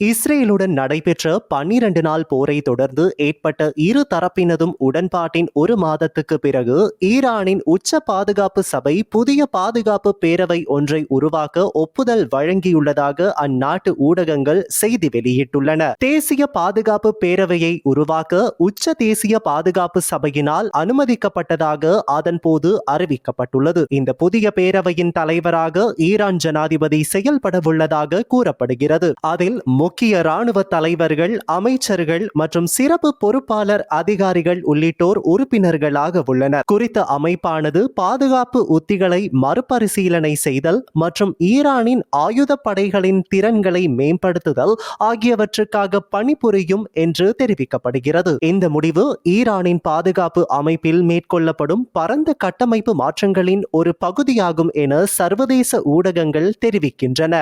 இஸ்ரேலுடன் நடைபெற்ற பன்னிரண்டு நாள் போரை தொடர்ந்து ஏற்பட்ட இரு தரப்பினதும் உடன்பாட்டின் ஒரு மாதத்துக்கு பிறகு ஈரானின் உச்ச பாதுகாப்பு சபை புதிய பாதுகாப்பு பேரவை ஒன்றை உருவாக்க ஒப்புதல் வழங்கியுள்ளதாக அந்நாட்டு ஊடகங்கள் செய்தி வெளியிட்டுள்ளன. தேசிய பாதுகாப்பு பேரவையை உருவாக்க உச்ச தேசிய பாதுகாப்பு சபையினால் அனுமதிக்கப்பட்டதாக அதன்போது அறிவிக்கப்பட்டுள்ளது. இந்த புதிய பேரவையின் தலைவராக ஈரான் ஜனாதிபதி செயல்படவுள்ளதாக கூறப்படுகிறது. அதில் முக்கிய ராணுவ தலைவர்கள் அமைச்சர்கள் மற்றும் சிறப்பு பொறுப்பாளர் அதிகாரிகள் உள்ளிட்டோர் உறுப்பினர்களாக உள்ளனர். குறித்த அமைப்பானது பாதுகாப்பு உத்திகளை மறுபரிசீலனை செய்தல் மற்றும் ஈரானின் ஆயுத படைகளின் திறன்களை மேம்படுத்துதல் ஆகியவற்றுக்காக பணிபுரியும் என்று தெரிவிக்கப்படுகிறது. இந்த முடிவு ஈரானின் பாதுகாப்பு அமைப்பில் மேற்கொள்ளப்படும் பரந்த கட்டமைப்பு மாற்றங்களின் ஒரு பகுதியாகும் என சர்வதேச ஊடகங்கள் தெரிவிக்கின்றன.